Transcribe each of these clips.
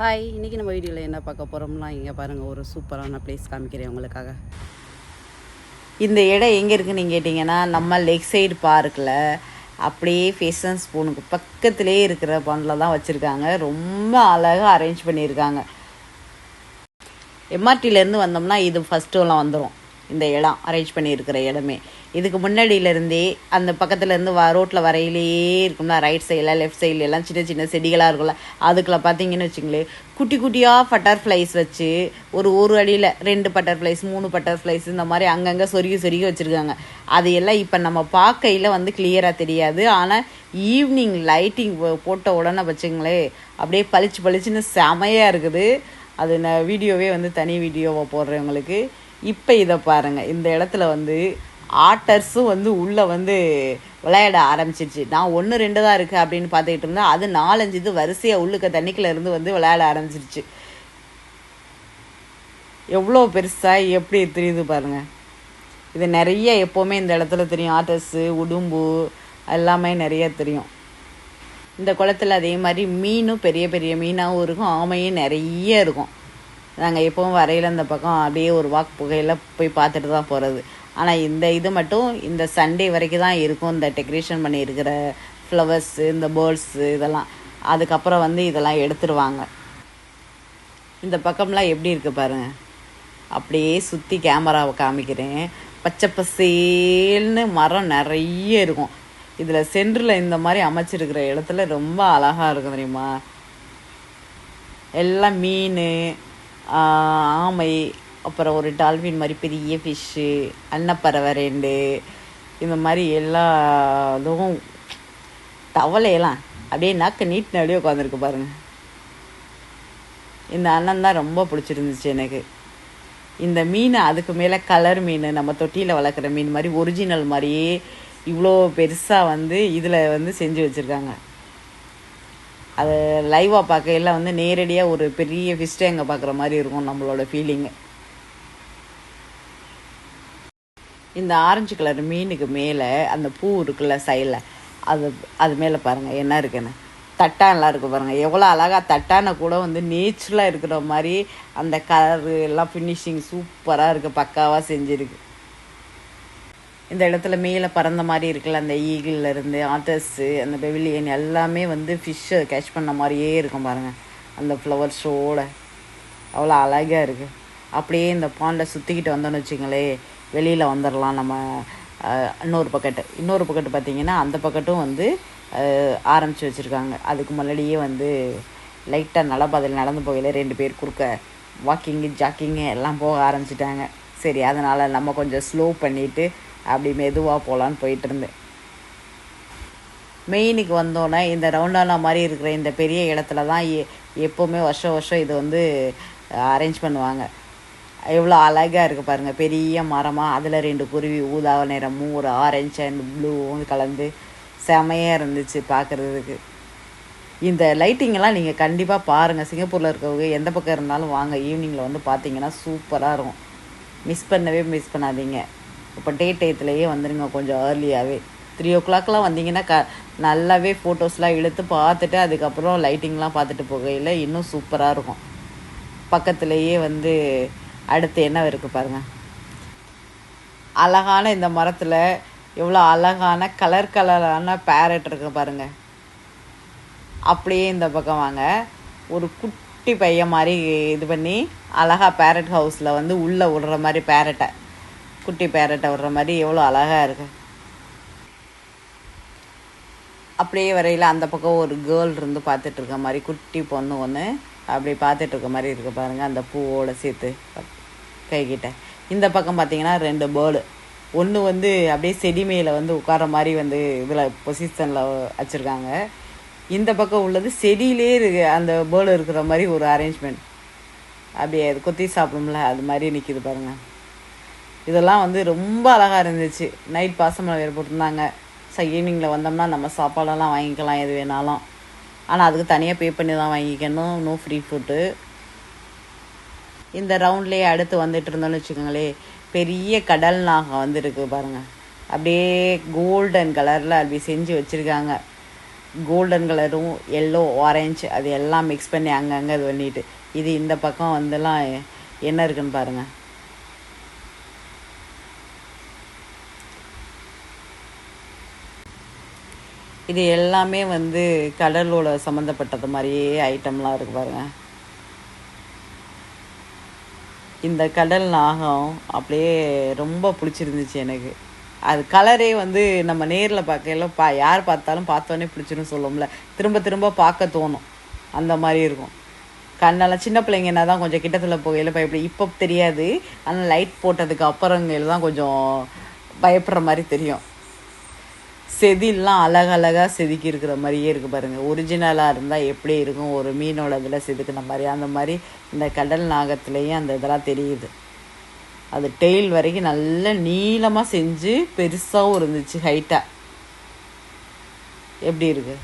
Hi இன்றைக்கி நம்ம வீடியோவில் என்ன பார்க்க போகிறோம்னா இங்கே பாருங்கள் ஒரு சூப்பரான பிளேஸ் காமிக்கிறேன் உங்களுக்காக. இந்த இடம் எங்கே இருக்குன்னு கேட்டிங்கன்னா நம்ம லெக் சைடு பார்க்கில் அப்படியே ஃபேஷன் ஸ்பூனுக்கு பக்கத்துலேயே இருக்கிற பண்டில் தான் வச்சுருக்காங்க. ரொம்ப அழகாக அரேஞ்ச் பண்ணியிருக்காங்க. எம்ஆர்டிலேருந்து வந்தோம்னா இது ஃபஸ்ட்டுலாம் வந்துடும் இந்த இடம் அரேஞ்ச் பண்ணியிருக்கிற இடமே. இதுக்கு முன்னாடியிலேருந்தே அந்த பக்கத்துலேருந்து வ ரோட்டில் வரையிலேயே இருக்கும்ல ரைட் சைடில் லெஃப்ட் சைடில் எல்லாம் சின்ன சின்ன செடிகளாக இருக்கும்ல. அதுக்குள்ள பார்த்தீங்கன்னு வச்சுங்களேன் குட்டி குட்டியாக பட்டர்ஃப்ளைஸ் வச்சு ஒரு ஒரு அடியில் ரெண்டு பட்டர்ஃப்ளைஸ் மூணு பட்டர்ஃப்ளைஸ் இந்த மாதிரி அங்கங்கே சொருகி சொருகி வச்சுருக்காங்க. அது எல்லாம் இப்போ நம்ம பார்க்கையில் வந்து கிளியராக தெரியாது. ஆனால் ஈவினிங் லைட்டிங் போட்ட உடனே வச்சுங்களேன் அப்படியே பளிச்சு பளிச்சுன்னு செமையாக இருக்குது. அது நான் வீடியோவே வந்து தனி வீடியோவை போடுறேன் உங்களுக்கு. இப்போ இதை பாருங்கள் இந்த இடத்துல வந்து ஆட்டர்ஸும் வந்து உள்ளே வந்து விளையாட ஆரம்பிச்சிருச்சு. நான் ஒன்று ரெண்டு தான் இருக்குது அப்படின்னு பார்த்துக்கிட்டு இருந்தேன். அது நாலஞ்சு இது வரிசையாக உள்ளுக்க தண்ணிக்குள்ள இருந்து வந்து விளையாட ஆரம்பிச்சிருச்சு. எவ்வளோ பெருசாக எப்படி தெரியுது பாருங்கள் இது நிறைய எப்போவுமே இந்த இடத்துல தெரியும். ஆட்டர்ஸு உடும்பு எல்லாமே நிறைய தெரியும். இந்த குளத்துல அதே மாதிரி மீனும் பெரிய பெரிய மீனாகவும் இருக்கும். ஆமையும் நிறைய இருக்கும். நாங்கள் எப்பவும் வரையில் இந்த பக்கம் அப்படியே ஒரு வாக் புகையில் போய் பார்த்துட்டு தான் போகிறது ஆனால் இந்த இது மட்டும் இந்த சண்டே வரைக்கும் தான் இருக்கும் இந்த டெக்கரேஷன் பண்ணியிருக்கிற ஃப்ளவர்ஸு இந்த பேர்ட்ஸு இதெல்லாம். அதுக்கப்புறம் வந்து இதெல்லாம் எடுத்துருவாங்க. இந்த பக்கம்லாம் எப்படி இருக்குது பாருங்கள் அப்படியே சுற்றி கேமராவை காமிக்கிறேன். பச்சை பசேல்னு மரம் நிறைய இருக்கும். இதில் சென்டரில் இந்த மாதிரி அமைச்சிருக்கிற இடத்துல ரொம்ப அழகாக இருக்கும் தெரியுமா? எல்லாம் மீன் ஆமை அப்புறம் ஒரு டால்ஃபின் மாதிரி பெரிய ஃபிஷ்ஷு அன்னப்பறவை ரெண்டு இந்த மாதிரி எல்லா இதுவும் தவளையெல்லாம் அப்படியே நாக்க நீட்டின அப்படியே உட்காந்துருக்கு பாருங்கள் இந்த அண்ணன் தான் ரொம்ப பிடிச்சிருந்துச்சு எனக்கு. இந்த மீன் அதுக்கு மேலே கலர் மீன் நம்ம தொட்டியில் வளர்க்குற மீன் மாதிரி ஒரிஜினல் மாதிரியே இவ்வளோ பெருசாக வந்து இதில் வந்து செஞ்சு வச்சுருக்காங்க. அது லைவாக பார்க்கையில வந்து நேரடியாக ஒரு பெரிய ஃபிஷ் அங்கே பார்க்குற மாதிரி இருக்கும் நம்மளோட ஃபீலிங்கு இந்த ஆரஞ்சு கலர் மீனுக்கு மேலே அந்த பூ இருக்குல்ல சைடில் அது அது மேலே பாருங்கள் என்ன இருக்குன்னு தட்டான்லாம் இருக்குது பாருங்கள் எவ்வளோ அழகாக தட்டானை கூட வந்து நேச்சுரலாக இருக்கிற மாதிரி அந்த கலரு எல்லாம் ஃபினிஷிங் சூப்பராக இருக்குது பக்காவாக செஞ்சுருக்கு. இந்த இடத்துல மேலே பறந்த மாதிரி இருக்குல்ல அந்த ஈகிள்ல இருந்து ஆட்டர்ஸு அந்த பெவிலியன் எல்லாமே வந்து ஃபிஷ்ஷை கேட்ச் பண்ண மாதிரியே இருக்கும் பாருங்கள் அந்த ஃப்ளவர் ஷோட அவ்வளோ அழகாக இருக்குது அப்படியே இந்த பாண்டை சுற்றிக்கிட்டு வந்தோன்னு வச்சுங்களே வெளியில் வந்துடலாம் நம்ம இன்னொரு பக்கெட்டு இன்னொரு பக்கெட்டு பார்த்தீங்கன்னா அந்த பக்கெட்டும் வந்து ஆரம்பித்து வச்சுருக்காங்க. அதுக்கு முன்னாடியே வந்து லைட்டாக நலபாதையில் நடந்து போகையில் ரெண்டு பேர் குறுக்க வாக்கிங்கு ஜாக்கிங்கு எல்லாம் போக ஆரம்பிச்சிட்டாங்க. சரி அதனால் நம்ம கொஞ்சம் ஸ்லோ பண்ணிவிட்டு அப்படி மெதுவாக போகலான்னு போயிட்டு இருந்தேன். மெயினுக்கு வந்தோன்னே இந்த ரவுண்டானா மாதிரி இருக்கிற இந்த பெரிய இடத்துல தான் எ- எப்போவுமே வருஷம் வருஷம் இது வந்து அரேஞ்ச் பண்ணுவாங்க. எவ்வளோ அழகாக இருக்குது பாருங்கள் பெரிய மரமாக அதில் ரெண்டு குருவி ஊதா நிறமும் ஒரு ஆரஞ்சு அண்ட் ப்ளூவும் கலந்து செமையாக இருந்துச்சு பார்க்குறதுக்கு இந்த லைட்டிங்கெல்லாம் நீங்கள் கண்டிப்பாக பாருங்கள் சிங்கப்பூரில் இருக்கவங்க எந்த பக்கம் இருந்தாலும் வாங்க. ஈவினிங்கில் வந்து பார்த்தீங்கன்னா சூப்பராக இருக்கும். மிஸ் பண்ணவே மிஸ் பண்ணாதீங்க. இப்போ டே டயத்துலேயே வந்துடுங்க கொஞ்சம் ஏர்லியாகவே த்ரீ ஓ கிளாக்லாம் வந்தீங்கன்னா க நல்லாவே ஃபோட்டோஸ்லாம் இழுத்து பார்த்துட்டு அதுக்கப்புறம் லைட்டிங்லாம் பார்த்துட்டு போகையில் இன்னும் சூப்பராக இருக்கும். பக்கத்துலேயே வந்து அடுத்து என்ன இருக்குது பாருங்கள் அழகான இந்த மரத்தில் எவ்வளோ அழகான கலர் கலரான பேரட் இருக்கு பாருங்கள் அப்படியே இந்த பக்கம் வாங்க. ஒரு குட்டி பையன் மாதிரி இது பண்ணி அழகா பேரட் ஹவுஸில் வந்து உள்ளே விடுற மாதிரி பேரட்டை குட்டி பேரட்டை விடுற மாதிரி எவ்வளோ அழகாக இருக்கு. அப்படியே வரையில் அந்த பக்கம் ஒரு கேர்ள் இருந்து பார்த்துட்டு இருக்க மாதிரி குட்டி பொண்ணு ஒன்று அப்படி பார்த்துட்டு இருக்க மாதிரி இருக்குது பாருங்க அந்த பூவோட சேர்த்து கைகிட்ட இந்த பக்கம் பார்த்தீங்கன்னா ரெண்டு பேர்டு ஒன்று வந்து அப்படியே செடி மேலே வந்து உட்கார மாதிரி வந்து இதில் பொசிஷனில் வச்சுருக்காங்க. இந்த பக்கம் உள்ளது செடியிலே இருக்கு அந்த பேர்டு இருக்கிற மாதிரி ஒரு அரேஞ்ச்மெண்ட் அப்படியே அது கொத்தி சாப்பிடும்ல அது மாதிரி நிற்கிது பாருங்கள் இதெல்லாம் வந்து ரொம்ப அழகாக இருந்துச்சு. நைட் பாசமலை வேறு போட்டிருந்தாங்க. ஸோ ஈவினிங்கில் வந்தோம்னா நம்ம சாப்பாடெல்லாம் வாங்கிக்கலாம் எது வேணாலும். ஆனால் அதுக்கு தனியாக பே பண்ணி தான் வாங்கிக்கணும். நோ ஃப்ரீ ஃபுட்டு இந்த ரவுண்ட்லேயே அடுத்து வந்துட்டு இருந்தோம்னு வச்சுக்கோங்களேன் பெரிய கடல் நாகம் வந்துருக்கு பாருங்க. அப்படியே கோல்டன் கலரில் அப்படி செஞ்சு வச்சுருக்காங்க. கோல்டன் கலரும் எல்லோ ஆரஞ்சு அது எல்லாம் மிக்ஸ் பண்ணி அங்கங்கே இது பண்ணிட்டு இது இந்த பக்கம் வந்துலாம் என்ன இருக்குன்னு பாருங்கள் இது எல்லாமே வந்து கடலோட சம்மந்தப்பட்டது மாதிரியே ஐட்டம்லாம் இருக்கு பாருங்க. இந்த கடல் நாகம் அப்படியே ரொம்ப பிடிச்சிருந்துச்சு எனக்கு. அது கலரே வந்து நம்ம நேரில் பார்க்கல பா யார் பார்த்தாலும் பார்த்தோன்னே பிடிச்சிரும் சொல்லுவோம்ல. திரும்ப திரும்ப பார்க்க தோணும். அந்த மாதிரி இருக்கும். கண்ணெல்லாம் சின்ன பிள்ளைங்கன்னா தான் கொஞ்சம் கிட்டத்தில் போகையில் பயப்படி இப்போ தெரியாது. ஆனால் லைட் போட்டதுக்கு அப்புறங்கையில் தான் கொஞ்சம் பயப்படுற மாதிரி தெரியும். செதில்லாம் அழகழகாக செதுக்கி இருக்கிற மாதிரியே இருக்குது பாருங்கள் ஒரிஜினலாக இருந்தால் எப்படி இருக்கும்? ஒரு மீனோட இதில் செதுக்கின மாதிரி. அந்த மாதிரி இந்த கடல் நாகத்துலேயும் அந்த இதெல்லாம் தெரியுது. அது டெய்ல் வரைக்கும் நல்ல நீளமாக செஞ்சு பெருசாகவும் இருந்துச்சு ஹைட்டாக எப்படி இருக்கு?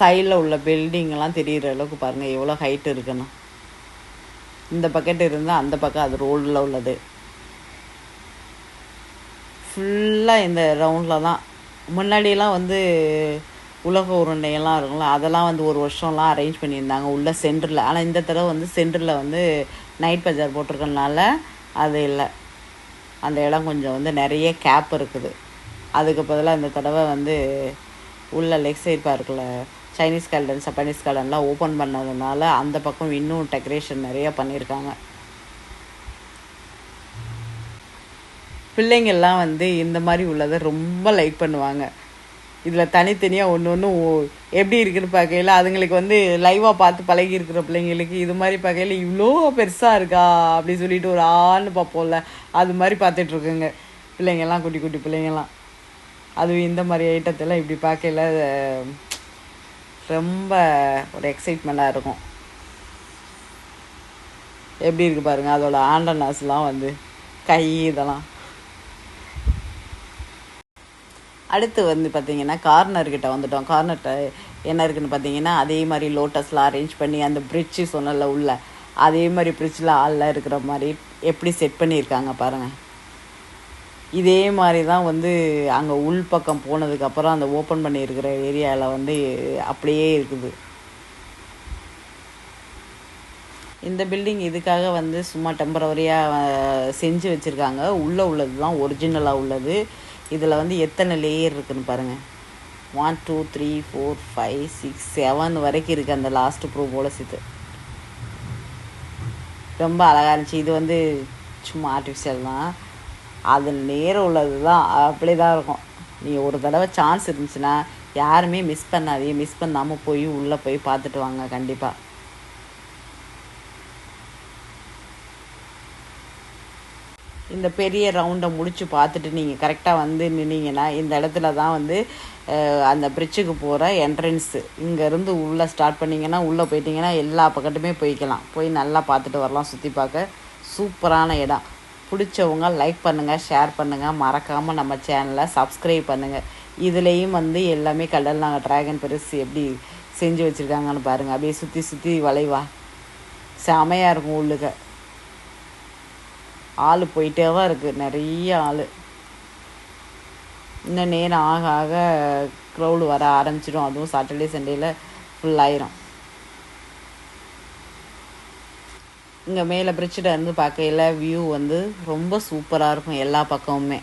சைடில் உள்ள பில்டிங்கெல்லாம் தெரிகிற அளவுக்கு பாருங்கள் எவ்வளோ ஹைட் இருக்குன்னு. இந்த பக்கெட் இருந்தால் அந்த பக்கம் அது ரோடில் உள்ளது. ஃபுல்லாக இந்த ரவுண்டில் தான். முன்னாடியெல்லாம் வந்து உலக உருண்டையெல்லாம் இருக்கும்ல அதெல்லாம் வந்து ஒரு வருஷம்லாம் அரேஞ்ச் பண்ணியிருந்தாங்க உள்ளே சென்டரில் ஆனால் இந்த தடவை வந்து சென்டரில் வந்து நைட் பஜார் போட்டிருக்கனால அது இல்லை. அந்த இடம் கொஞ்சம் வந்து நிறைய கேப் இருக்குது. அதுக்கு பதிலாக இந்த தடவை வந்து உள்ள லெக் சைட் பார்க்கில் சைனீஸ் கார்டன் ஜப்பானீஸ் கார்டன்லாம் ஓப்பன் பண்ணதுனால அந்த பக்கம் இன்னும் டெக்கரேஷன் நிறைய பண்ணியிருக்காங்க. பிள்ளைங்கள்லாம் வந்து இந்த மாதிரி உள்ளதை ரொம்ப லைக் பண்ணுவாங்க. இதில் தனித்தனியாக ஒன்று ஒன்று எப்படி இருக்குன்னு பார்க்கையில் அதுங்களுக்கு வந்து லைவாக பார்த்து பழகி இருக்கிற பிள்ளைங்களுக்கு இது மாதிரி பார்க்கையில் இவ்வளோ பெருசாக இருக்கா அப்படி சொல்லிட்டு ஒரு ஆள்னு பார்ப்போம்ல அது மாதிரி பார்த்துட்ருக்குங்க பிள்ளைங்கள்லாம் குட்டி குட்டி பிள்ளைங்கள்லாம். அதுவும் இந்த மாதிரி ஐட்டத்தெல்லாம் இப்படி பார்க்கையில ரொம்ப ஒரு எக்ஸைட்மெண்ட்டாக இருக்கும். எப்படி இருக்குது பாருங்கள் அதோடய ஆண்டனாஸ்லாம் வந்து கை இதெல்லாம். அடுத்து வந்து பார்த்தீங்கன்னா கார்னர்கிட்ட வந்துட்டோம். கார்னர்கிட்ட என்ன இருக்குன்னு பார்த்தீங்கன்னா அதே மாதிரி லோட்டஸ்லாம் அரேஞ்ச் பண்ணி அந்த பிரிட்ஜு சொன்னல உள்ள அதே மாதிரி பிரிட்ஜில் ஆளில் இருக்கிற மாதிரி எப்படி செட் பண்ணியிருக்காங்க பாருங்கள் இதே மாதிரி தான் வந்து அங்கே உள் பக்கம் போனதுக்கப்புறம் அந்த ஓப்பன் பண்ணியிருக்கிற ஏரியாவில் வந்து அப்படியே இருக்குது. இந்த பில்டிங் இதுக்காக வந்து சும்மா டெம்பரவரியாக செஞ்சு வச்சுருக்காங்க. உள்ளே உள்ளது தான் ஒரிஜினலாக உள்ளது. இதில் வந்து எத்தனை லேயர் இருக்குன்னு பாருங்கள் one two three four five six seven வரைக்கும் இருக்குது அந்த லாஸ்ட் ப்ரூவோட சேர்த்து ரொம்ப அழகாக இருந்துச்சு. இது வந்து சும்மா ஆர்டிஃபிஷியல் தான். அது நேரம் உள்ளது தான். அப்படி தான் இருக்கும். நீ ஒரு தடவை சான்ஸ் இருந்துச்சுன்னா யாருமே மிஸ் பண்ணாதீங்க. மிஸ் பண்ணாமல் போய் உள்ளே போய் பார்த்துட்டு வாங்க. கண்டிப்பாக இந்த பெரிய ரவுண்டை முடிச்சு பார்த்துட்டு நீங்கள் கரெக்டாக வந்து நின்னீங்கன்னா இந்த இடத்துல தான் வந்து அந்த பிரிட்ஜுக்கு போகிற என்ட்ரன்ஸு இங்கேருந்து உள்ளே ஸ்டார்ட் பண்ணிங்கன்னா உள்ளே போயிட்டீங்கன்னா எல்லா பக்கத்துமே போய்க்கலாம். போய் நல்லா பார்த்துட்டு வரலாம் சுற்றி பார்க்க. சூப்பரான இடம். பிடிச்சவங்க லைக் பண்ணுங்கள் ஷேர் பண்ணுங்கள் மறக்காமல் நம்ம சேனலை சப்ஸ்கிரைப் பண்ணுங்கள் இதுலேயும் வந்து எல்லாமே கடல் நாங்கள் ட்ராகன் பெருசு எப்படி செஞ்சு வச்சுருக்காங்கன்னு பாருங்கள் அப்படியே சுற்றி சுற்றி வளைவா. செமையாக இருக்கும் உள்ளுக்க ஆள் போயிட்டே தான் இருக்குது நிறைய ஆள். இன்னும் நேரம் ஆக ஆக க்ரௌடு வர ஆரம்பிச்சிடும். அதுவும் சாட்டர்டே சண்டேயில் ஃபுல்லாயிரும் இங்கே மேலே பிரிட்ஜில் இருந்து பார்க்கையில வியூ வந்து ரொம்ப சூப்பராக இருக்கும் எல்லா பக்கமுமே.